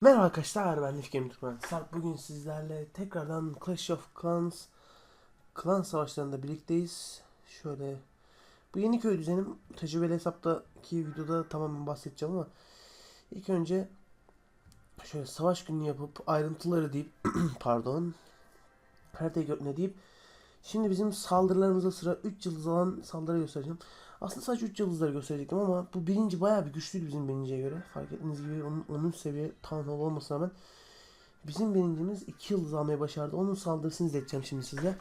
Merhaba arkadaşlar ben Game Türkmen Sarp bugün sizlerle tekrardan Clash of Clans Klan savaşlarında birlikteyiz Şöyle Bu yeni köy düzenim tecrübeli hesaptaki videoda tamamen bahsedeceğim ama ilk önce şöyle savaş günü yapıp ayrıntıları deyip pardon haritayı gö- deyip Şimdi bizim saldırılarımıza sıra 3 yıldız alan saldırı göstereceğim. Aslında sadece 3 yıldızları gösterecektim ama bu birinci bayağı bir güçlüydü bizim birinciye göre. Fark ettiğiniz gibi onun, onun seviye Town Hall olmasına rağmen bizim birincimiz 2 yıldız almayı başardı. Onun saldırısını izleteceğim şimdi size.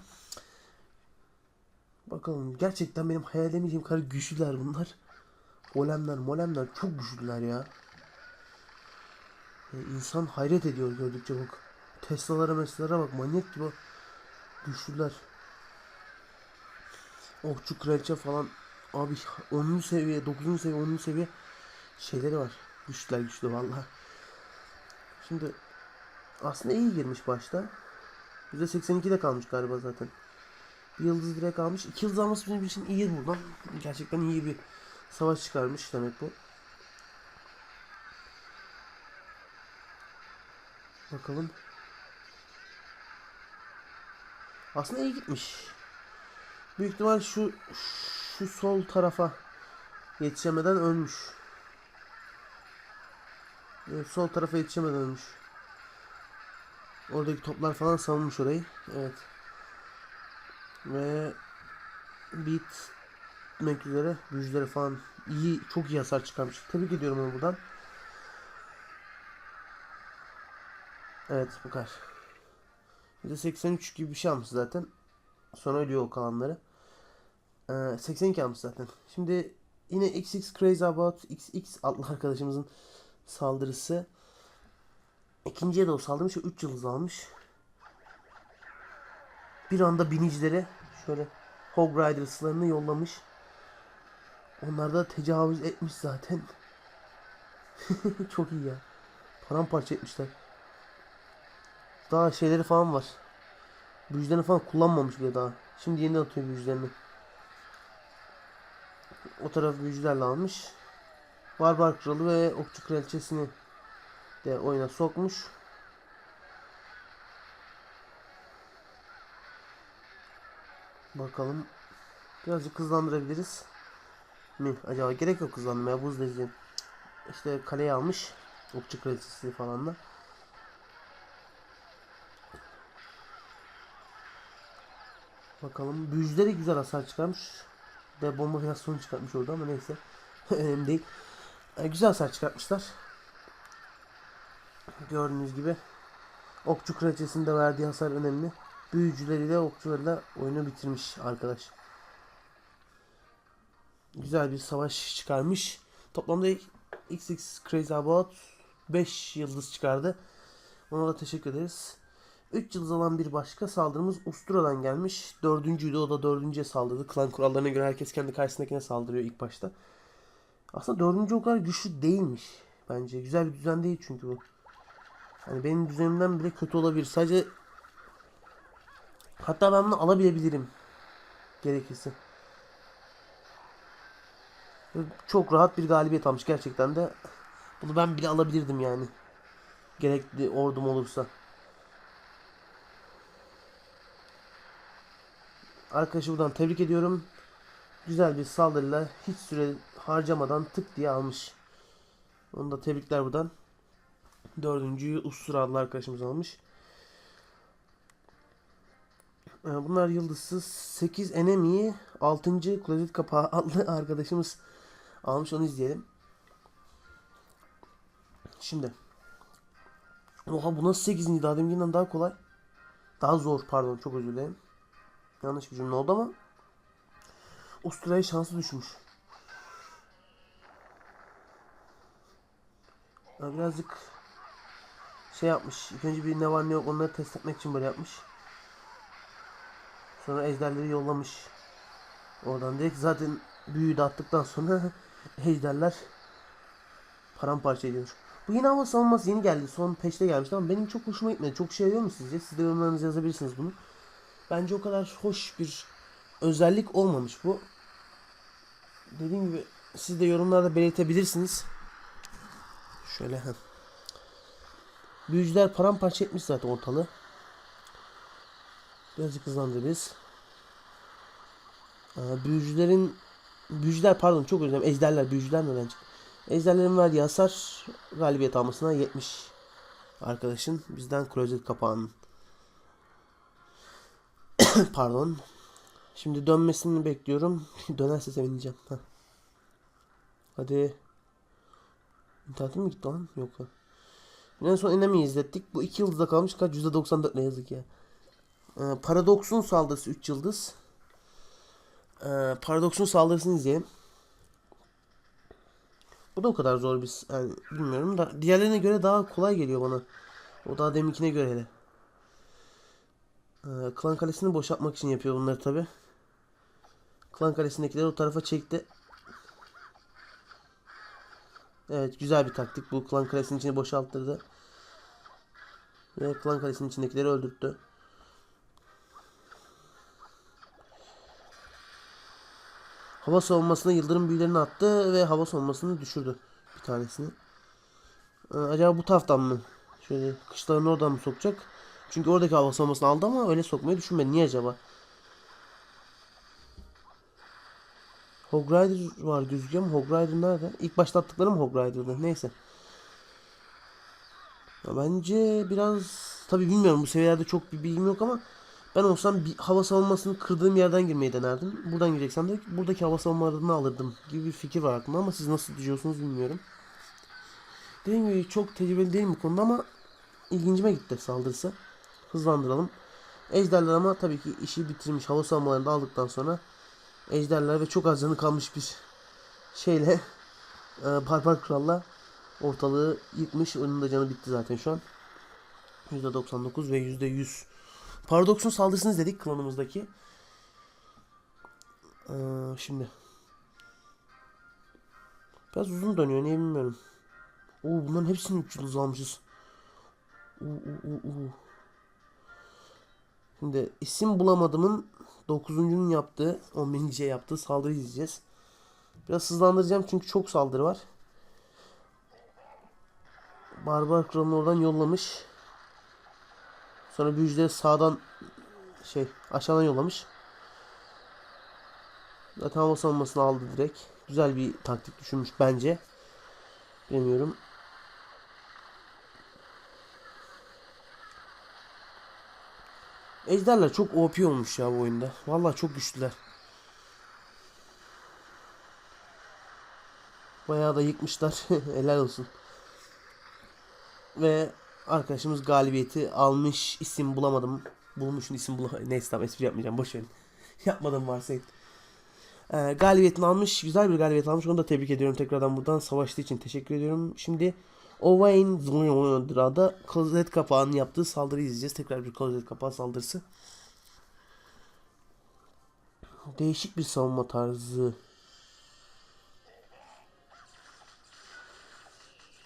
Bakalım gerçekten benim hayal edemeyeceğim kadar güçlüler bunlar. Golemler molemler çok güçlüler ya. Yani insan hayret ediyor gördükçe bak. Tesla'lara meslalara bak manyak gibi güçlüler. Okçu kraliçe falan abi 10. seviye 9. seviye 10. seviye şeyleri var. Güçlüler güçlü vallahi. Şimdi aslında iyi girmiş başta. %82 de kalmış galiba zaten. Bir yıldız direkt kalmış. İki yıldız alması bizim için iyi buradan. Gerçekten iyi bir savaş çıkarmış demek bu. Bakalım. Aslında iyi gitmiş. Büyük ihtimal şu şu sol tarafa yetişemeden ölmüş. Evet, sol tarafa yetişemeden ölmüş. Oradaki toplar falan savunmuş orayı. Evet. Ve bitmek üzere büyücüleri falan iyi çok iyi hasar çıkarmış. Tebrik ediyorum onu buradan. Evet bu kadar. %83 gibi bir şey almış zaten. Sonra ölüyor o kalanları. Ee, 82 almış zaten. Şimdi yine XX Crazy About XX adlı arkadaşımızın saldırısı. İkinciye de o saldırmış. 3 yıldız almış. Bir anda binicilere şöyle Hog Riders'larını yollamış. Onlar da tecavüz etmiş zaten. Çok iyi ya. Paramparça etmişler. Daha şeyleri falan var. Büyücülerini falan kullanmamış bile daha. Şimdi yeniden atıyor büyücülerini. O taraf büyücülerle almış. Barbar kralı ve okçu kraliçesini de oyuna sokmuş. Bakalım. Birazcık hızlandırabiliriz. Mi? Acaba gerek yok hızlandırmaya. Buz dezi. İşte kaleyi almış. Okçu kraliçesi falan da. Bakalım. Büyücüleri güzel hasar çıkarmış. De bomba biraz son çıkartmış orada ama neyse. Önemli değil. E, güzel hasar çıkartmışlar. Gördüğünüz gibi. Okçu kraliçesinin de verdiği hasar önemli. Büyücüleriyle okçularıyla oyunu bitirmiş arkadaş. Güzel bir savaş çıkarmış. Toplamda XX Crazy About 5 yıldız çıkardı. Ona da teşekkür ederiz. 3 yıldız alan bir başka saldırımız Ustura'dan gelmiş. Dördüncüydü o da dördüncüye saldırdı. Klan kurallarına göre herkes kendi karşısındakine saldırıyor ilk başta. Aslında dördüncü o kadar güçlü değilmiş. Bence güzel bir düzen değil çünkü bu. Hani benim düzenimden bile kötü olabilir. Sadece hatta ben bunu alabilebilirim. Gerekirse. Çok rahat bir galibiyet almış gerçekten de. Bunu ben bile alabilirdim yani. Gerekli ordum olursa. Arkadaşı buradan tebrik ediyorum. Güzel bir saldırıyla hiç süre harcamadan tık diye almış. Onu da tebrikler buradan. Dördüncüyü Ustura adlı arkadaşımız almış. Ee, Bunlar yıldızsız. 8 enemy 6. klozet kapağı adlı arkadaşımız almış. Onu izleyelim. Şimdi. Oha bu nasıl 8. daha deminkinden daha kolay. Daha zor pardon çok özür dilerim. Yanlış bir cümle oldu ama Ustura'ya şansı düşmüş. Birazcık şey yapmış. İlk önce bir ne var ne yok onları test etmek için böyle yapmış. Sonra ejderleri yollamış. Oradan direkt zaten büyüyü de attıktan sonra ejderler paramparça ediyor. Bu yine hava savunması yeni geldi. Son peşte gelmişti ama benim çok hoşuma gitmedi. Çok şey yarıyor mu sizce? Siz de yorumlarınızı yazabilirsiniz bunu. Bence o kadar hoş bir özellik olmamış bu. Dediğim gibi siz de yorumlarda belirtebilirsiniz. Şöyle hem. Büyücüler paramparça etmiş zaten ortalığı. Birazcık hızlandırırız. Ee, büyücülerin büyücüler pardon çok özür dilerim. Ejderler büyücüler neden çıktı? Ejderlerin verdiği hasar galibiyet almasına 70 arkadaşın bizden klozet kapağının pardon. Şimdi dönmesini bekliyorum. Dönerse sevineceğim. Hadi. İnternetim mi gitti lan? Yok. En son Enemy izlettik. Bu 2 yıldızda kalmış. Kaç? %94 ne yazık ya. Ee, Paradox'un saldırısı 3 yıldız. Ee, Paradox'un saldırısını izleyelim. Bu da o kadar zor bir yani bilmiyorum da diğerlerine göre daha kolay geliyor bana. O daha deminkine göre hele. Ee, Klan Kalesi'ni boşaltmak için yapıyor bunları tabi. Klan Kalesi'ndekileri o tarafa çekti. Evet güzel bir taktik bu. Klan Kalesi'nin içini boşalttırdı. Ve Klan Kalesi'nin içindekileri öldürttü. Hava savunmasına yıldırım büyülerini attı ve hava savunmasını düşürdü bir tanesini. Ee, acaba bu taraftan mı? Şöyle kışların oradan mı sokacak? Çünkü oradaki hava savunmasını aldı ama öyle sokmayı düşünmedi. Niye acaba? Hog Rider var gözüküyor mu? Hog Rider nerede? İlk başta attıklarım Hog Rider'dı. Neyse. Ya bence biraz tabi bilmiyorum bu seviyelerde çok bir bilgim yok ama ben olsam bir hava savunmasını kırdığım yerden girmeyi denerdim. Buradan gireceksem de buradaki hava savunmalarını alırdım gibi bir fikir var aklımda ama siz nasıl düşünüyorsunuz bilmiyorum. Dediğim gibi çok tecrübeli değilim bu konuda ama ilgincime gitti saldırısı. Hızlandıralım. Ejderler ama tabii ki işi bitirmiş hava savunmalarını da aldıktan sonra ejderler ve çok az canı kalmış bir şeyle e, Barbar Kral'la ortalığı yıkmış. Onun da canı bitti zaten şu an. %99 ve %100. Paradox'un saldırısını izledik klanımızdaki. Ee, şimdi. Biraz uzun dönüyor niye bilmiyorum. Oo bunların hepsini 3 yıldız almışız. Oo, oo, oo. Şimdi isim bulamadımın 9.'nun yaptığı 11. yaptığı saldırı izleyeceğiz. Biraz hızlandıracağım çünkü çok saldırı var. Barbar kralını oradan yollamış. Sonra büyücüleri sağdan şey aşağıdan yollamış. Zaten hava aldı direkt. Güzel bir taktik düşünmüş bence. Bilmiyorum. Ejderler çok OP olmuş ya bu oyunda. Vallahi çok güçlüler. Bayağı da yıkmışlar. Helal olsun. Ve arkadaşımız galibiyeti almış. İsim bulamadım. Bulmuşun isim bulamadım. Neyse tamam espri yapmayacağım. Boş verin. Yapmadım varsayın. Ee, galibiyetini almış. Güzel bir galibiyet almış. Onu da tebrik ediyorum. Tekrardan buradan savaştığı için teşekkür ediyorum. Şimdi Owain Zlodra klozet kapağının yaptığı saldırıyı izleyeceğiz. Tekrar bir klozet kapağı saldırısı. Değişik bir savunma tarzı.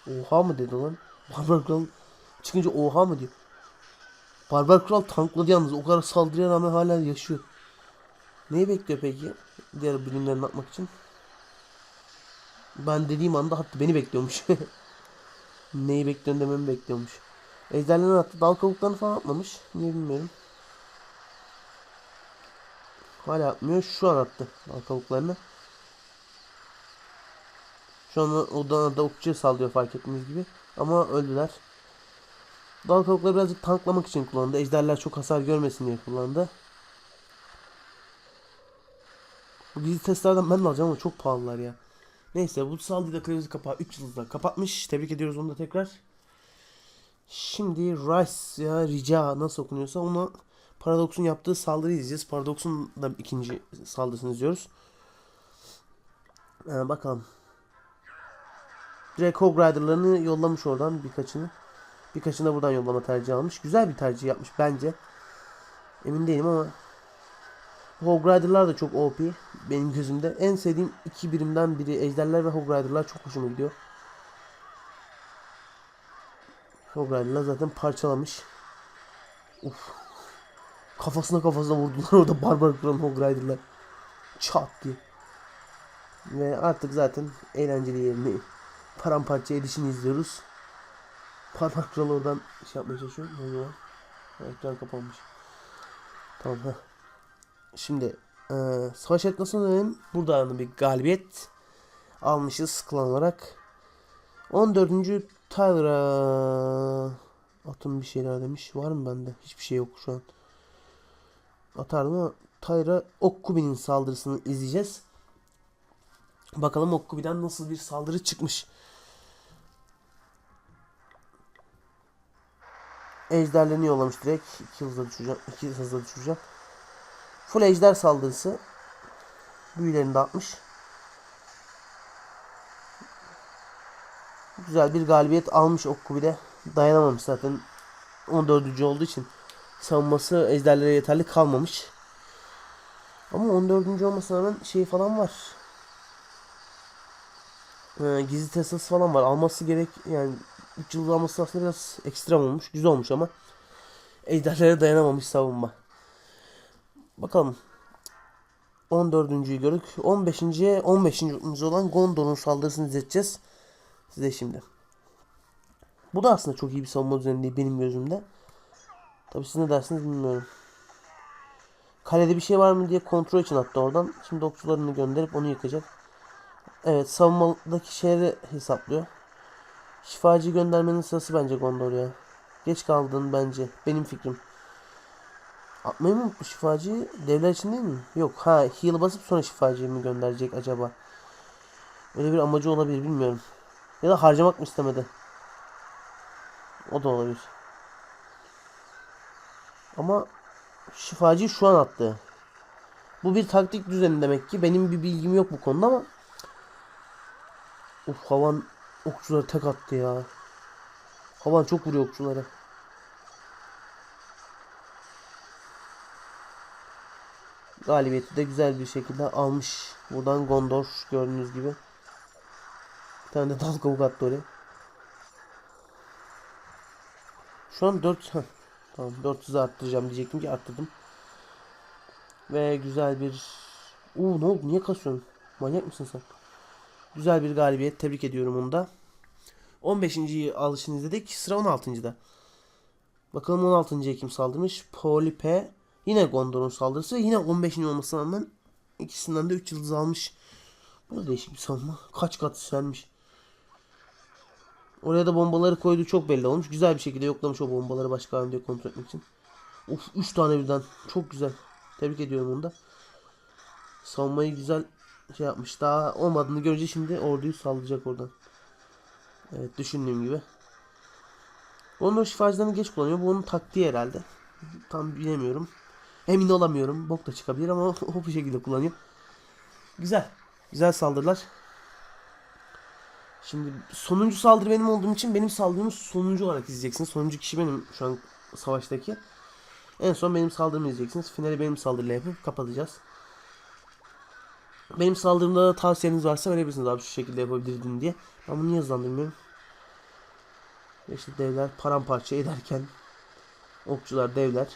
Oha mı dedi lan? Barbar Kral çıkınca oha mı diyor. Barbar Kral tankladı yalnız. O kadar saldırıya rağmen hala yaşıyor. Neyi bekliyor peki? Diğer bilimlerini atmak için. Ben dediğim anda hatta beni bekliyormuş. Neyi bekliyorsun dememi bekliyormuş. Ejderlerini attı. Dal kabuklarını falan atmamış. Niye bilmiyorum. Hala atmıyor. Şu an attı dal kabuklarını. Şu an odan da okçuya sallıyor fark ettiğiniz gibi. Ama öldüler. Dal kabukları birazcık tanklamak için kullandı. Ejderler çok hasar görmesin diye kullandı. Bu gizli testlerden ben de alacağım ama çok pahalılar ya. Neyse bu saldırıda kırmızı kapağı 3 yıldızla kapatmış. Tebrik ediyoruz onu da tekrar. Şimdi Rice ya Rica nasıl okunuyorsa onu Paradox'un yaptığı saldırıyı izleyeceğiz. Paradox'un da ikinci saldırısını izliyoruz. Ee, bakalım. Direkt Hog Rider'larını yollamış oradan birkaçını. Birkaçını da buradan yollama tercih almış. Güzel bir tercih yapmış bence. Emin değilim ama Hog Rider'lar da çok OP benim gözümde. En sevdiğim iki birimden biri Ejderler ve Hog Rider'lar çok hoşuma gidiyor. Hog Rider'lar zaten parçalamış. Uf. Kafasına kafasına vurdular orada Barbar Kral'ın Hog Rider'lar. Çat diye. Ve artık zaten eğlenceli yerini paramparça edişini izliyoruz. Parmak kralı oradan şey yapmaya çalışıyor. Ne oluyor? Ekran kapanmış. Tamam ha. Şimdi e, savaş etmasına dönelim. Burada bir galibiyet almışız klan olarak. 14. Tyler'a atın bir şeyler demiş. Var mı bende? Hiçbir şey yok şu an. Atardım ama Tyra Okkubi'nin saldırısını izleyeceğiz. Bakalım Okkubi'den nasıl bir saldırı çıkmış. Ejderlerini yollamış direkt. İki hızla düşüreceğim. İki hızla düşüreceğim. Full ejder saldırısı. Büyülerini de atmış. Güzel bir galibiyet almış Okkubi'de. Dayanamamış zaten. 14. olduğu için savunması ejderlere yeterli kalmamış. Ama 14. olmasına rağmen şey falan var. Ee, gizli Tesla'sı falan var. Alması gerek yani 3 yıl alması aslında biraz ekstrem olmuş. Güzel olmuş ama ejderlere dayanamamış savunma. Bakalım. 14.'yü gördük. 15.ye 15. olan Gondor'un saldırısını izleteceğiz. Size şimdi. Bu da aslında çok iyi bir savunma düzeni benim gözümde. Tabii siz ne dersiniz bilmiyorum. Kalede bir şey var mı diye kontrol için attı oradan. Şimdi okçularını gönderip onu yıkacak. Evet savunmadaki şeyleri hesaplıyor. Şifacı göndermenin sırası bence Gondor ya. Geç kaldın bence. Benim fikrim. Atmayı mı şifacıyı? Devler için değil mi? Yok. Ha heal basıp sonra şifacıyı mı gönderecek acaba? Öyle bir amacı olabilir bilmiyorum. Ya da harcamak mı istemedi? O da olabilir. Ama şifacıyı şu an attı. Bu bir taktik düzeni demek ki. Benim bir bilgim yok bu konuda ama Uf havan okçuları tek attı ya. Havan çok vuruyor okçulara. Galibiyeti de güzel bir şekilde almış. Buradan Gondor gördüğünüz gibi. Bir tane de dal kavuk. Şu an 4 heh, tamam 400'e arttıracağım diyecektim ki arttırdım. Ve güzel bir Uuu ne oldu niye kasıyorsun? Manyak mısın sen? Güzel bir galibiyet. Tebrik ediyorum onu da. 15. alışını izledik. Sıra 16.da. Bakalım 16. kim saldırmış? Polipe. Yine Gondor'un saldırısı. Yine 15. olmasına rağmen ikisinden de 3 yıldız almış. Bu da değişik bir savunma. Kaç kat sermiş. Oraya da bombaları koydu çok belli olmuş. Güzel bir şekilde yoklamış o bombaları başka diye kontrol etmek için. Uf 3 tane birden. Çok güzel. Tebrik ediyorum onu da. Savunmayı güzel şey yapmış. Daha olmadığını görünce şimdi orduyu saldıracak oradan. Evet düşündüğüm gibi. Onun şifacılarını geç kullanıyor. Bu onun taktiği herhalde. Tam bilemiyorum. Emin olamıyorum. Bok da çıkabilir ama o bu şekilde kullanıyor. Güzel. Güzel saldırılar. Şimdi sonuncu saldırı benim olduğum için benim saldırımı sonuncu olarak izleyeceksiniz. Sonuncu kişi benim şu an savaştaki. En son benim saldırımı izleyeceksiniz. Finali benim saldırıyla yapıp kapatacağız. Benim saldırımda da tavsiyeniz varsa verebilirsiniz abi şu şekilde yapabilirdin diye. Ben bunu niye hızlandırmıyorum? İşte devler paramparça ederken okçular devler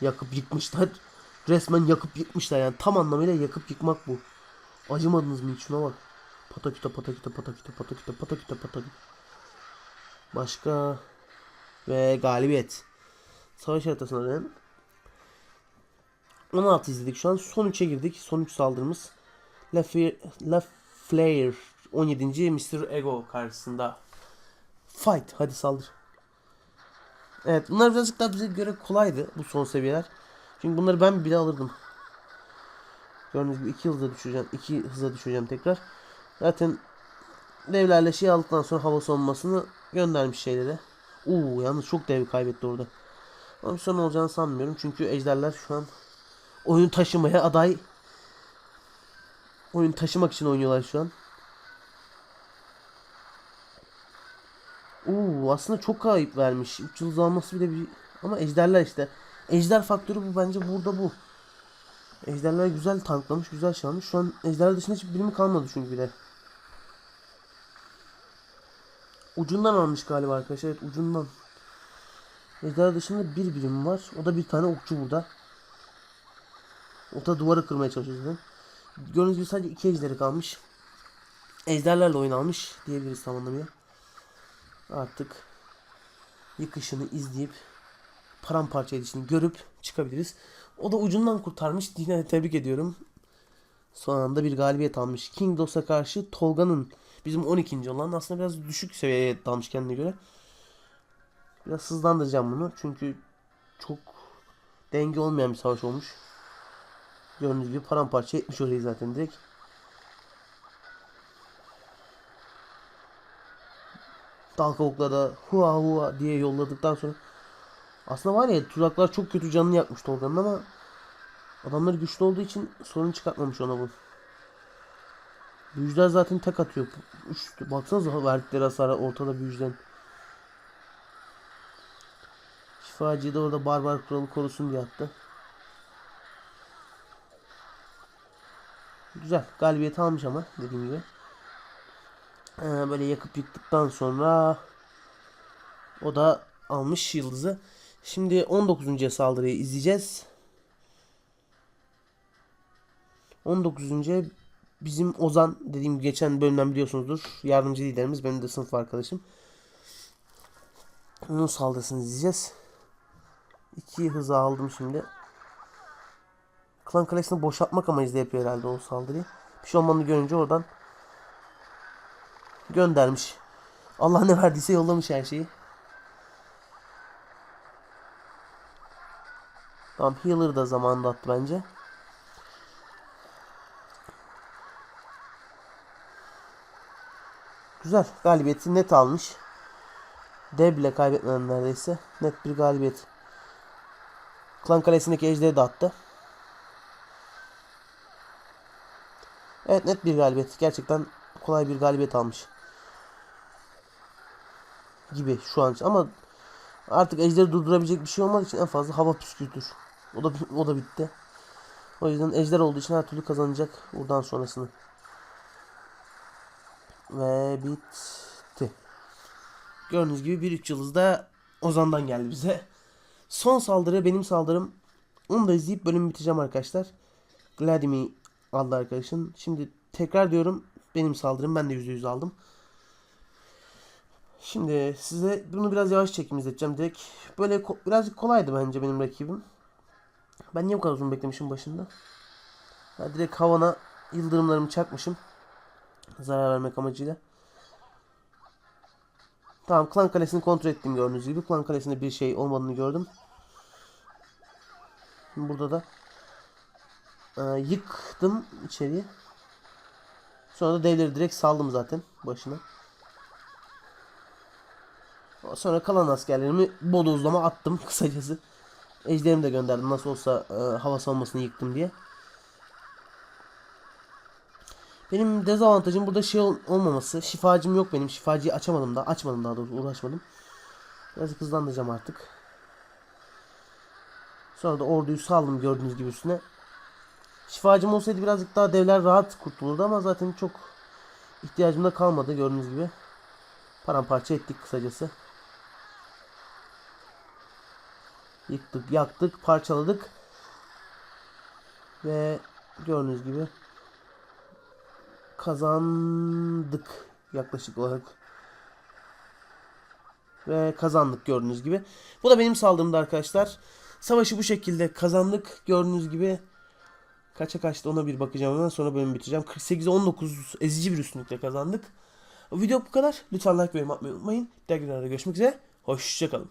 yakıp yıkmışlar. Resmen yakıp yıkmışlar yani tam anlamıyla yakıp yıkmak bu. Acımadınız mı hiç şuna bak. Pataküte pataküte pataküte pataküte pataküte pataküte. Başka ve galibiyet. Savaş haritasına dönelim. 16 izledik şu an. Son 3'e girdik. Son 3 saldırımız. La, Flair 17. Mr. Ego karşısında. Fight. Hadi saldır. Evet bunlar birazcık daha bize göre kolaydı bu son seviyeler. Çünkü bunları ben bile alırdım. Gördüğünüz gibi 2 hızla düşüreceğim. 2 hızla düşüreceğim tekrar. Zaten devlerle şey aldıktan sonra hava savunmasını göndermiş şeylere. Uuu yalnız çok dev kaybetti orada. Ama bir sorun olacağını sanmıyorum. Çünkü ejderler şu an oyun taşımaya aday. Oyun taşımak için oynuyorlar şu an. Aslında çok kayıp vermiş. 3 yıldız alması bile bir ama ejderler işte. Ejder faktörü bu bence burada bu. Ejderler güzel tanklamış, güzel şey almış. Şu an ejderler dışında hiçbir birimi kalmadı çünkü bile. Ucundan almış galiba arkadaşlar. Evet ucundan. Ejderha dışında bir birim var. O da bir tane okçu burada. O da duvarı kırmaya çalışıyor zaten. Gördüğünüz gibi sadece iki ejderi kalmış. Ejderlerle oyun almış diyebiliriz tam anlamıyla. Artık yıkışını izleyip paramparça edişini görüp çıkabiliriz. O da ucundan kurtarmış. Yine tebrik ediyorum. Son anda bir galibiyet almış. King Dos'a karşı Tolga'nın bizim 12. olan aslında biraz düşük seviyeye dalmış kendine göre. Biraz hızlandıracağım bunu. Çünkü çok denge olmayan bir savaş olmuş. Gördüğünüz gibi paramparça etmiş orayı zaten direkt. Dal kavukla hua hua diye yolladıktan sonra aslında var ya tuzaklar çok kötü canını yakmış Tolga'nın ama adamları güçlü olduğu için sorun çıkartmamış ona bu. Büyücüler zaten tek atıyor. Üç, baksanıza verdikleri hasara ortada büyücülerin. Şifacıyı da orada barbar kralı korusun diye attı. Güzel. Galibiyet almış ama dediğim gibi. Ee, böyle yakıp yıktıktan sonra o da almış yıldızı. Şimdi 19. saldırıyı izleyeceğiz. 19. bizim Ozan dediğim geçen bölümden biliyorsunuzdur. Yardımcı liderimiz benim de sınıf arkadaşım. Onun saldırısını izleyeceğiz. 2 hıza aldım şimdi. Klan kalesini boşaltmak amacıyla yapıyor herhalde o saldırıyı. Bir şey olmadığını görünce oradan göndermiş. Allah ne verdiyse yollamış her şeyi. Tamam healer da zamanında attı bence. Güzel. Galibiyeti net almış. Dev bile kaybetmeden neredeyse. Net bir galibiyet. Klan kalesindeki ejderi de attı. Evet net bir galibiyet. Gerçekten kolay bir galibiyet almış. Gibi şu an için. Ama artık ejderi durdurabilecek bir şey olmadığı için en fazla hava püskürtür. O da o da bitti. O yüzden ejder olduğu için her türlü kazanacak buradan sonrasını. Ve bitti. Gördüğünüz gibi bir üç yıldız da Ozan'dan geldi bize. Son saldırı benim saldırım. Onu da izleyip bölümü bitireceğim arkadaşlar. Vladimir adlı arkadaşın. Şimdi tekrar diyorum benim saldırım. Ben de %100 aldım. Şimdi size bunu biraz yavaş çekim izleteceğim direkt. Böyle ko- birazcık kolaydı bence benim rakibim. Ben niye bu kadar uzun beklemişim başında? Ben direkt havana yıldırımlarımı çakmışım. Zarar vermek amacıyla. Tamam klan kalesini kontrol ettim gördüğünüz gibi. Klan kalesinde bir şey olmadığını gördüm. Burada da e, yıktım içeriye. Sonra da devleri direkt saldım zaten başına. Sonra kalan askerlerimi bodozlama attım kısacası. Ejderimi de gönderdim nasıl olsa e, hava savunmasını yıktım diye. Benim dezavantajım burada şey ol- olmaması. Şifacım yok benim. Şifacıyı açamadım da. Açmadım daha doğrusu uğraşmadım. Biraz hızlandıracağım artık. Sonra da orduyu saldım gördüğünüz gibi üstüne. Şifacım olsaydı birazcık daha devler rahat kurtulurdu ama zaten çok ihtiyacım da kalmadı gördüğünüz gibi. Paramparça ettik kısacası. Yıktık, yaktık, parçaladık. Ve gördüğünüz gibi kazandık yaklaşık olarak. Ve kazandık gördüğünüz gibi. Bu da benim saldırımda arkadaşlar. Savaşı bu şekilde kazandık. Gördüğünüz gibi kaça kaçtı ona bir bakacağım hemen sonra bölümü bitireceğim. 48'e 19 ezici bir üstünlükle kazandık. Video bu kadar. Lütfen like ve yorum atmayı unutmayın. Diğer videolarda görüşmek üzere. Hoşçakalın.